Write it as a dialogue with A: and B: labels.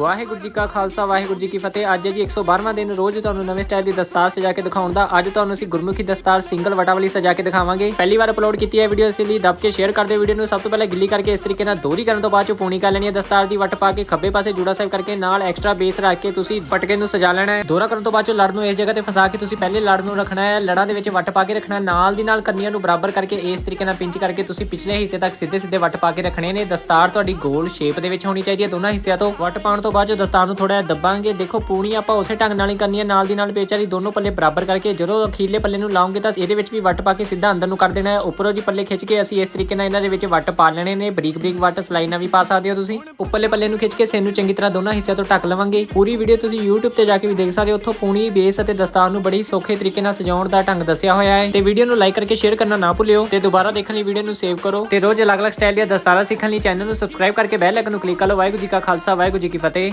A: ਵਾਹਿਗੁਰੂ ਜੀ ਕਾ ਖਾਲਸਾ, ਵਾਹਿਗੁਰੂ ਜੀ ਕੀ ਫਤਿਹ। ਅੱਜ ਹੈ ਜੀ 112ਵਾਂ ਦਿਨ, ਰੋਜ਼ ਤੁਹਾਨੂੰ ਨਵੇਂ ਸਟਾਈਲ ਦੀ ਦਸਤਾਰ ਸਜਾ ਕੇ ਦਿਖਾਉਣ ਦਾ। ਅੱਜ ਤੁਹਾਨੂੰ ਅਸੀਂ ਗੁਰਮੁਖੀ ਦਸਤਾਰ ਸਿੰਗਲ ਵਟਾ ਵਾਲੀ ਸਜਾ ਕੇ ਦਿਖਾਵਾਂਗੇ। ਪਹਿਲੀ ਵਾਰ ਅਪਲੋਡ ਕੀਤੀ ਹੈ ਵੀਡੀਓ ਇਸ ਲਈ, ਦੱਬ ਕੇ ਸ਼ੇਅਰ ਕਰ ਦਿਓ ਵੀਡੀਓ ਨੂੰ। ਸਭ ਤੋਂ ਪਹਿਲਾਂ ਗਿੱਲੀ ਕਰਕੇ ਇਸ ਤਰੀਕੇ ਨਾਲ ਦੋਹਰੀ ਕਰਨ ਤੋਂ ਬਾਅਦ ਚੋਂ ਪੂਣੀ ਕਰ ਲੈਣੀ ਹੈ ਦਸਤਾਰ ਦੀ। ਵੱਟ ਪਾ ਕੇ ਖੱਬੇ ਪਾਸੇ ਜੂੜਾ ਸਾਹਿਬ ਕਰਕੇ ਨਾਲ ਐਕਸਟਰਾ ਬੇਸ ਰੱਖ ਕੇ ਤੁਸੀਂ ਪਟਕੇ ਨੂੰ ਸਜਾ ਲੈਣਾ ਹੈ। ਦੋਹਰਾ ਕਰਨ ਤੋਂ ਬਾਅਦ ਚੋਂ ਲੜ ਨੂੰ ਇਸ ਜਗ੍ਹਾ ਤੇ ਫਸਾ ਕੇ ਤੁਸੀਂ ਪਹਿਲੇ ਲੜ ਨੂੰ ਰੱਖਣਾ ਹੈ। ਲੜਾਂ ਦੇ ਵਿੱਚ ਵੱਟ ਪਾ ਕੇ ਰੱਖਣਾ, ਨਾਲ ਦੀ ਨਾਲ ਕੰਨੀਆਂ ਨੂੰ ਬਰਾਬਰ ਕਰਕੇ ਇਸ ਤਰੀਕੇ ਨਾਲ ਪਿੰਚ ਕਰਕੇ ਤੁਸੀਂ ਪਿਛਲੇ ਹਿੱਸੇ ਤੱਕ ਸਿੱਧੇ ਸਿੱਧੇ ਵੱਟ ਪਾ ਕੇ ਰੱਖਣੇ ਨੇ। ਦਸਤਾਰ ਤੁਹਾਡੀ ਗੋਲ ਸ਼ੇਪ ਦੇ ਵਿੱਚ ਹੋਣੀ ਚਾਹੀਦੀ ਹੈ। ਦੋਨਾਂ ਹਿੱਸਿਆਂ ਤੋਂ ਵੱਟ ਪਾਉਣ ਤੋਂ ਬਾਅਦ ਜੋ ਦਸਤਾਰ ਨੂੰ ਥੋੜਾ ਜਿਹਾ ਦੱਬਾਂਗੇ, ਦੇਖੋ ਪੂਣੀ ਆਪਾਂ ਉਸੇ ਢੰਗ ਨਾਲ ਹੀ ਕਰਨੀ ਹੈ, ਨਾਲ ਦੀ ਨਾਲ ਪੇਚ ਦੋਨੋਂ ਪੱਲੇ ਬਰਾਬਰ ਕਰਕੇ ਜਦੋਂ ਅਖੀਰਲੇ ਪੱਲੇ ਨੂੰ ਲਾਉਂਗੇ ਤਾਂ ਇਹਦੇ ਵਿੱਚ ਵੀ ਵੱਟ ਪਾ ਕੇ ਸਿੱਧਾ ਅੰਦਰ ਨੂੰ ਕਰ ਦੇਣਾ ਹੈ। ਉੱਪਰੋਂ ਜੀ ਪੱਲੇ ਖਿੱਚ ਕੇ ਅਸੀਂ ਇਸ ਤਰੀਕੇ ਨਾਲ ਇਹਨਾਂ ਦੇ ਵਿੱਚ ਵੱਟ ਪਾ ਲੈਣੇ ਨੇ, ਬਰੀਕ ਬਰੀਕ ਵੱਟ ਸਲਾਈਨਾ ਵੀ ਪਾ ਸਕਦੇ ਹੋ ਤੁਸੀਂ। ਉੱਪਰਲੇ ਪੱਲੇ ਨੂੰ ਖਿੱਚ ਕੇ ਸਿਰ ਨੂੰ ਚੰਗੀ ਤਰ੍ਹਾਂ ਦੋਨਾਂ ਹਿੱਸਿਆਂ ਤੋਂ ਢੱਕ ਲਵਾਂਗੇ। ਪੂਰੀ ਵੀਡੀਓ ਤੁਸੀਂ YouTube ਤੇ ਜਾ ਕੇ ਵੀ ਦੇਖ ਸਕਦੇ ਹੋ। ਉੱਥੋਂ ਪੂਣੀ, ਬੇਸ ਅਤੇ ਦਸਤਾਰ ਨੂੰ ਬੜੀ ਸੌਖੇ ਤਰੀਕੇ ਨਾਲ ਸਜਾਉਣ ਦਾ ਢੰਗ ਦੱਸਿਆ ਹੋਇਆ ਹੈ। ਤੇ ਵੀਡੀਓ ਨੂੰ ਲਾਈਕ ਕਰਕੇ ਸ਼ੇਅਰ ਕਰਨਾ ਨਾ ਭੁੱਲਿਓ ਤੇ ਦੁਬਾਰਾ ਦੇਖਣ ਲਈ ਵੀਡੀਓ ਨੂੰ ਸੇਵ ਕਰੋ ਤੇ ਰੋਜ਼ ਅਲੱਗ-ਅਲੱਗ ਸਟਾਈਲ ਦੀਆਂ ਦਸਤਾਰਾਂ ਸਿੱਖਣ ਲਈ ਚੈਨਲ ਨੂੰ ਸਬਸਕ੍ਰਾਈਬ ਕਰਕੇ ਬੈਲ ਆਈਕਨ ਨੂੰ ਕਲਿੱਕ ਕਰ ਲਓ। ਵਾਹਿਗੁਰੂ ਜੀ ਕਾ ਖਾਲਸਾ, ਵਾਹਿਗੁਰੂ ਜੀ ਕੀ ਫਤਿਹ।